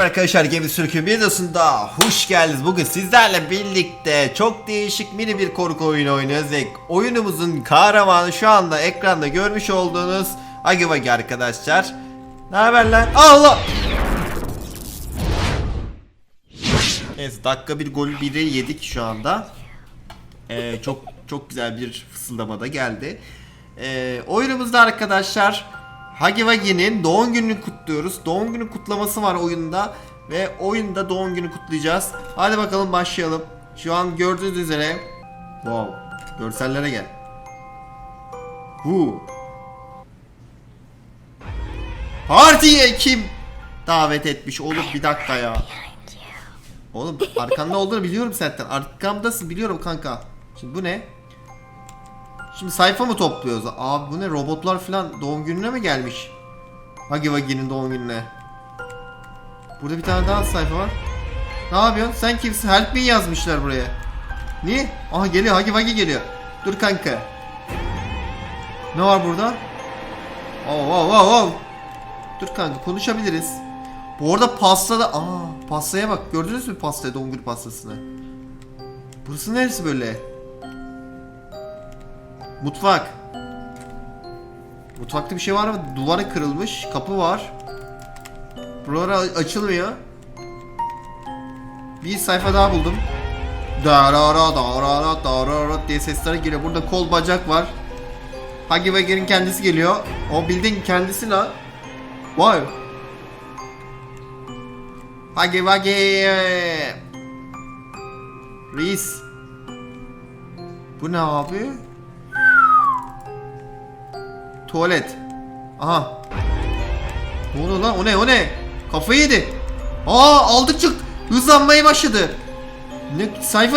Merhaba arkadaşlar Gemi Sürükü videosunda hoş geldiniz. Bugün sizlerle birlikte çok değişik mini bir korku oyunu oynuyoruz ve oyunumuzun kahramanı şu anda ekranda görmüş olduğunuz Wagi arkadaşlar. Ne haber lan? Allah! Evet dakika bir gol biri yedik şu anda. Ee, çok çok güzel bir fısıldama da geldi. Ee, oyunumuzda arkadaşlar Hagi Wagi'nin doğum gününü kutluyoruz. Doğum günü kutlaması var oyunda ve oyunda doğum günü kutlayacağız. Hadi bakalım başlayalım. Şu an gördüğünüz üzere wow görsellere gel. Hu. Partiye kim davet etmiş oğlum bir dakika ya. Oğlum arkanda olduğunu biliyorum zaten. Arkamdasın biliyorum kanka. Şimdi bu ne? Şimdi sayfa mı topluyoruz? Abi bu ne? Robotlar falan doğum gününe mi gelmiş? Hagi Wagi'nin doğum gününe. Burada bir tane daha sayfa var. Ne yapıyorsun? Sen kimsin? Help me yazmışlar buraya. Niye? Aha geliyor. Hagi Wagi geliyor. Dur kanka. Ne var burada? Oh oh oh oh. Dur kanka konuşabiliriz. Bu arada pastada... Aa pastaya bak. Gördünüz mü pastayı? Günü pastasını. Burası neresi böyle? Mutfak. Mutfakta bir şey var mı? Duvarı kırılmış. Kapı var. Buralar açılmıyor. Bir sayfa daha buldum. Darara darara darara diye sesler geliyor. Burada kol bacak var. Hagi Wagi'nin kendisi geliyor. O bildiğin kendisi la. Vay. Hagi Wagi. Reis. Bu ne abi? Tuvalet. Aha. Ne oluyor lan? O ne? O ne? Kafayı yedi. Aa aldıkça hızlanmaya başladı. Ne sayfa...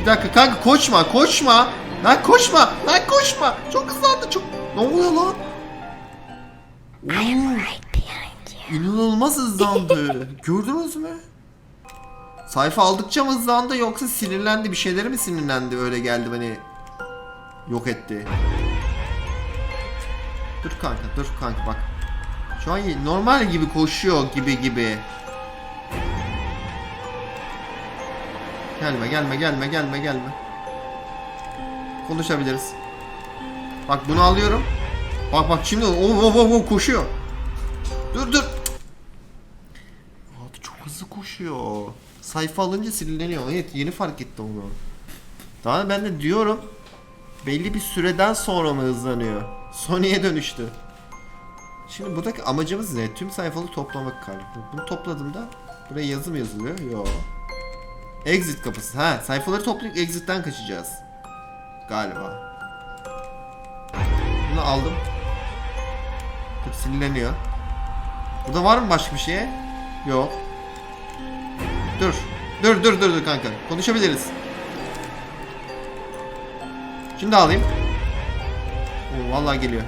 Bir dakika kanka koşma koşma. Lan koşma. Lan koşma. Çok hızlandı çok. Ne oluyor lan? Oo. İnanılmaz hızlandı. Gördünüz mü? Sayfa aldıkça mı hızlandı yoksa sinirlendi bir şeyleri mi sinirlendi öyle geldi beni yok etti. Dur kanka dur kanka bak. Şu an normal gibi koşuyor gibi gibi. Gelme gelme gelme gelme gelme. Konuşabiliriz. Bak bunu alıyorum. Bak bak şimdi o o o o koşuyor. Dur dur. Abi çok hızlı koşuyor. Sayfa alınca sinirleniyor. Evet yeni fark ettim onu. Daha ben de diyorum belli bir süreden sonra mı hızlanıyor? Sony'e dönüştü. Şimdi buradaki amacımız ne? Tüm sayfaları toplamak galiba. Bunu topladığımda buraya yazım yazılıyor. Yo. Exit kapısı. Ha, sayfaları toplayıp exit'ten kaçacağız. Galiba. Bunu aldım. Dur sinirleniyor. Burada var mı başka bir şey? Yok. Dur. Dur dur dur dur kanka. Konuşabiliriz. Şimdi alayım. Oo, vallahi geliyor.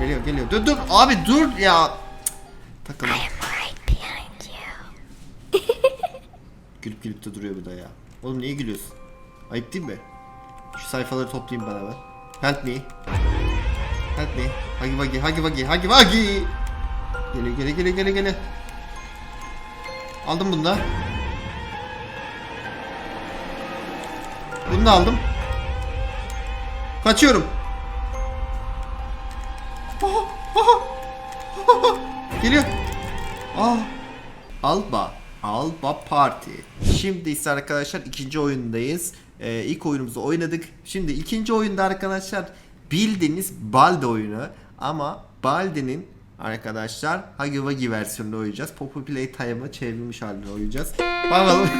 Geliyor geliyor. Dur dur abi dur ya. Cık, Takıldım. Gülüp gülüp de duruyor bu da ya. Oğlum niye gülüyorsun? Ayıp değil mi? Şu sayfaları toplayayım beraber. Help me. Help me. Hagi wagi, hagi wagi, hagi wagi. Geliyor geliyor geliyor geliyor geliyor. Aldım bunu da. Bunu da aldım. Kaçıyorum. Geliyor. Aa. Alba. Alba Party. Şimdi ise arkadaşlar ikinci oyundayız. Ee, ilk oyunumuzu oynadık. Şimdi ikinci oyunda arkadaşlar bildiğiniz Balde oyunu ama Balde'nin arkadaşlar Huggy Wuggy versiyonunu oynayacağız. Poppy Playtime'ı çevrilmiş halini oynayacağız. Bakalım.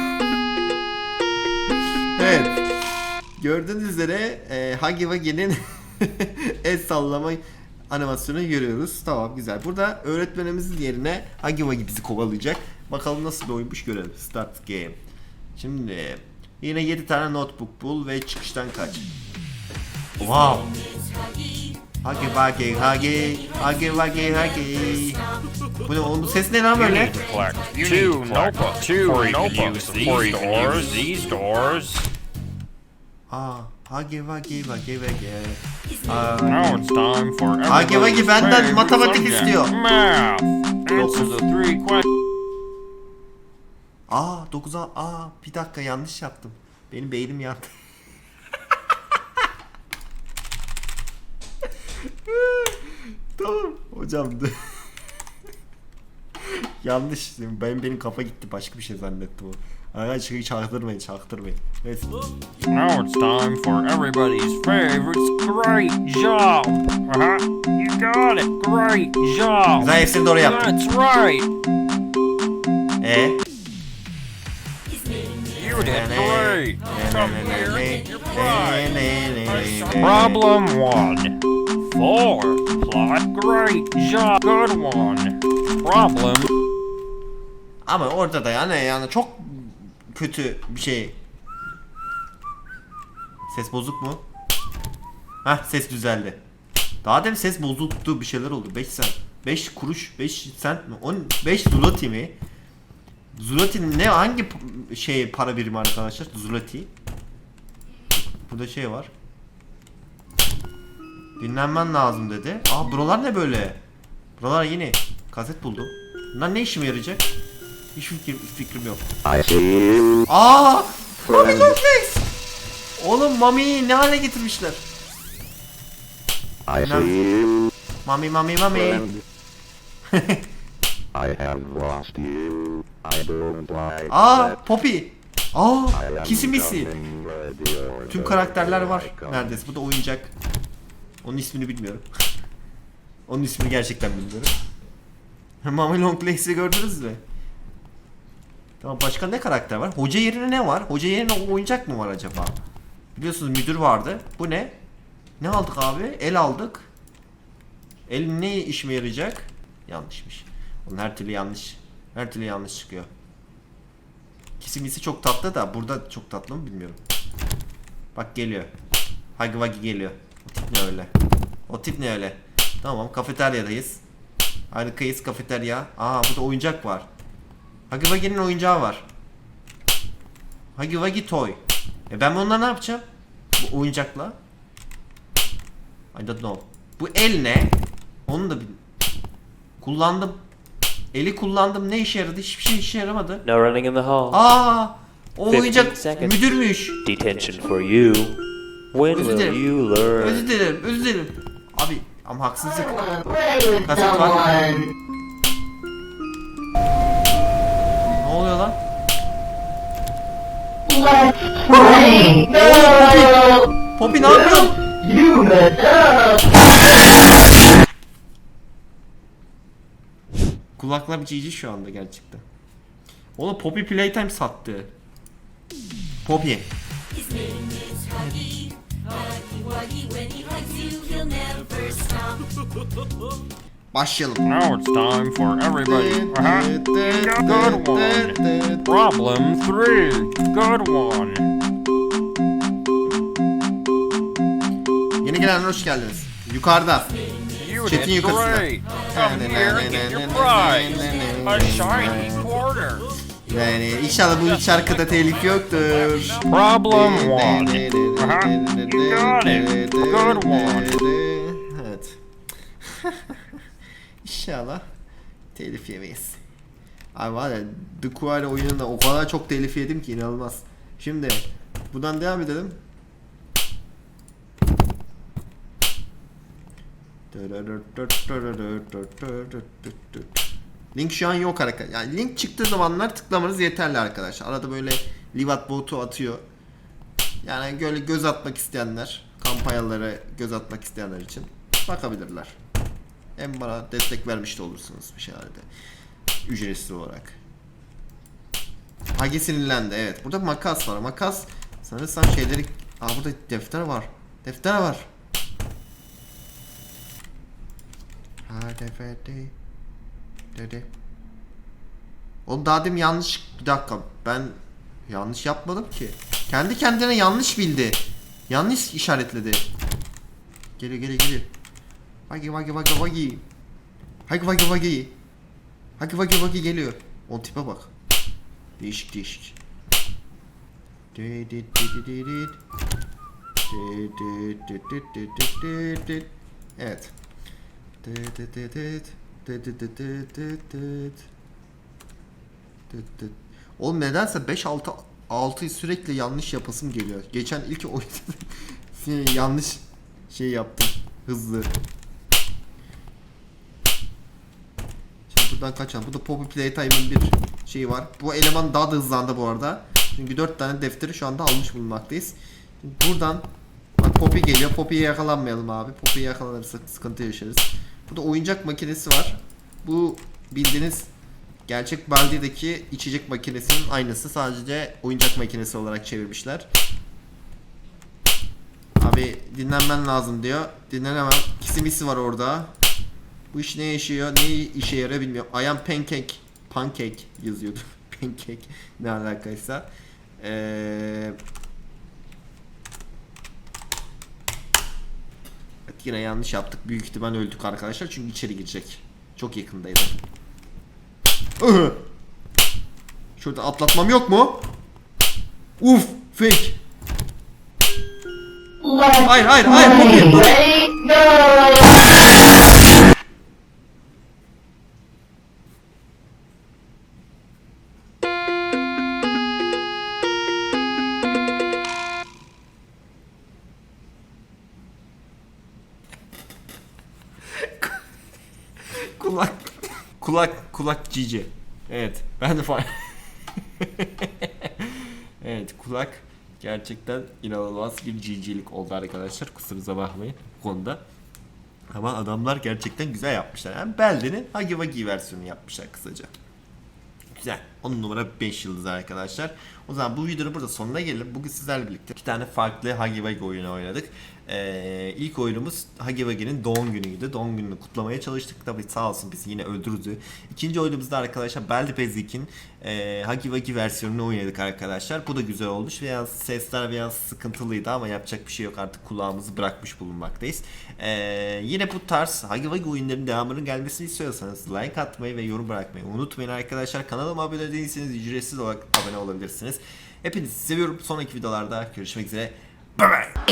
evet. Gördüğünüz üzere e, Huggy Wuggy'nin el sallama animasyonu görüyoruz. Tamam güzel. Burada öğretmenimizin yerine Huggy Wuggy bizi kovalayacak. Bakalım nasıl bir oyunmuş görelim. Start game. Şimdi yine 7 tane notebook bul ve çıkıştan kaç. Wow. Huggy Wuggy Huggy Huggy Wuggy Huggy Bu ne oğlum bu ses ne lan You böyle? need to collect two notebooks two before you can notebooks use before these you can doors. use these doors. Aa, Huggy Wuggy Wuggy Wuggy. Aa, Now it's time for Hagi everybody's benden matematik istiyor. Math. Answer the three questions. Aa 9'a aa bir dakika yanlış yaptım. Benim beynim yandı. tamam hocam. yanlış. Ben benim kafa gitti. Başka bir şey zannettim o. Arkadaşlar çaktırmayın çaktırmayın. Neyse. Now it's time for everybody's favorite. Great job. Uh-huh. You got it. Great job. Güzel hepsini doğru yaptım. That's right. E You did great. Come here and get your prize. Problem one. Four. Plot. Great job. Good one. Problem. Ama orada da yani yani çok kötü bir şey. Ses bozuk mu? Hah ses düzeldi. Daha demin ses bozuktu bir şeyler oldu. 5 sen. 5 kuruş 5 sent mi? 10 5 zloty mi? Zloty'nin ne hangi şey para birimi arkadaşlar? Zloty. Burada şey var. Dinlenmen lazım dedi. Aa buralar ne böyle? Buralar yeni. Kaset buldum. Bunlar ne işime yarayacak? Hiç fikrim, fikrim yok. Aa! Mami. Longlegs! Oğlum Mami'yi ne hale getirmişler? Mami Mami Mami. I have lost you. I don't like Aa. Poppy. Aa kisimisi. Tüm karakterler var neredeyse. Bu da oyuncak. Onun ismini bilmiyorum. Onun ismini gerçekten bilmiyorum. Mami Longlegs'i gördünüz mü? Tamam başka ne karakter var? Hoca yerine ne var? Hoca yerine oyuncak mı var acaba? Biliyorsunuz müdür vardı. Bu ne? Ne aldık abi? El aldık. El ne işime yarayacak? Yanlışmış. Onun her türlü yanlış. Her türlü yanlış çıkıyor. Kisimisi çok tatlı da burada çok tatlı mı bilmiyorum. Bak geliyor. Huggy Wuggy geliyor. O tip ne öyle? O tip ne öyle? Tamam kafeteryadayız. Harikayız kafeterya. Aa burada oyuncak var. Huggy Wuggy'nin oyuncağı var. Wuggy toy. E ben bununla ne yapacağım? Bu oyuncakla. I don't know. Bu el ne? Onu da bil. Kullandım. Eli kullandım. Ne işe yaradı? Hiçbir şey işe yaramadı. No running in the hall. Aa! O 15 oyuncak seconds. müdürmüş. Detention for you. When Özür will you learn? Özür dilerim, özür dilerim. Abi ama haksızlık. Kaset var. Poppy ne yapıyorsun? Kulaklar cici şu anda gerçekten. Oğlum Poppy Playtime sattı. Poppy. Başlayalım. Now it's time for everybody. Uh-huh. Good one. Problem three. Good one. Yeni gelenler hoş geldiniz. Yukarıda. Çetin yukarısında. Come here get your prize. A shiny quarter. Yani inşallah bu şarkıda telif yoktur. Problem one. Uh-huh. You got it. Good one. Evet. inşallah telif yemeyiz. Abi var ya The Quarry oyununda o kadar çok telif yedim ki inanılmaz. Şimdi buradan devam edelim. Link şu an yok arkadaşlar. Yani link çıktığı zamanlar tıklamanız yeterli arkadaşlar. Arada böyle Livat botu atıyor. Yani böyle göz atmak isteyenler, kampanyalara göz atmak isteyenler için bakabilirler. Hem bana destek vermiş de olursunuz bir şeylerde. Ücretsiz olarak. Hagi sinirlendi evet. Burada makas var. Makas sanırsam şeyleri... Aa burada defter var. Defter var. Ha defter dedi. Oğlum daha demin yanlış bir dakika ben yanlış yapmadım ki. Kendi kendine yanlış bildi. Yanlış işaretledi. Geliyor geliyor geliyor. Vagi vagi vagi vagi. Hagi vagi vagi. Hagi vagi vagi geliyor. O tipe bak. Değişik değişik. Evet. Oğlum nedense 5-6 6'yı sürekli yanlış yapasım geliyor. Geçen ilk oyunda şey, yanlış şey yaptım. Hızlı. Şimdi buradan kaçalım. Bu da Poppy Playtime'ın bir şeyi var. Bu eleman daha da hızlandı bu arada. Çünkü 4 tane defteri şu anda almış bulunmaktayız. Şimdi buradan bak Poppy geliyor. Poppy'ye yakalanmayalım abi. Poppy'ye yakalanırsak sıkıntı yaşarız. Burada oyuncak makinesi var. Bu bildiğiniz gerçek Baldi'deki içecek makinesinin aynısı. Sadece oyuncak makinesi olarak çevirmişler. Abi dinlenmen lazım diyor. Dinlenemem. Kisimisi var orada. Bu iş ne yaşıyor, ne işe yarıyor bilmiyorum. I am pancake. Pancake yazıyordu. pancake ne alakaysa. Ee... Evet, yine yanlış yaptık. Büyük ihtimal öldük arkadaşlar. Çünkü içeri girecek. Çok yakındaydı. Şurada atlatmam yok mu? Uf, fake. Hayır, hayır, hayır. Poppy. Kulak kulak kulak cici. Evet. Ben de fark. evet kulak gerçekten inanılmaz bir cicilik oldu arkadaşlar. Kusurunuza bakmayın bu konuda. Ama adamlar gerçekten güzel yapmışlar. Yani Belde'nin Hagi Wagi versiyonu yapmışlar kısaca. Güzel. 10 numara 5 yıldız arkadaşlar. O zaman bu videonun burada sonuna gelelim. Bugün sizlerle birlikte iki tane farklı Hagi Wagi oyunu oynadık. Ee, ilk oyunumuz Hagi Wagi'nin doğum günüydü. Doğum gününü kutlamaya çalıştık. Tabii sağ olsun bizi yine öldürdü. İkinci oyunumuzda arkadaşlar Belde Bezik'in e, Hagi Wagi versiyonunu oynadık arkadaşlar. Bu da güzel olmuş. Biraz sesler biraz sıkıntılıydı ama yapacak bir şey yok. Artık kulağımızı bırakmış bulunmaktayız. Ee, yine bu tarz Hagi Wagi oyunların devamının gelmesini istiyorsanız like atmayı ve yorum bırakmayı unutmayın arkadaşlar. Kanalıma abone değilseniz ücretsiz olarak abone olabilirsiniz. Hepinizi seviyorum. Sonraki videolarda görüşmek üzere. Bye bye.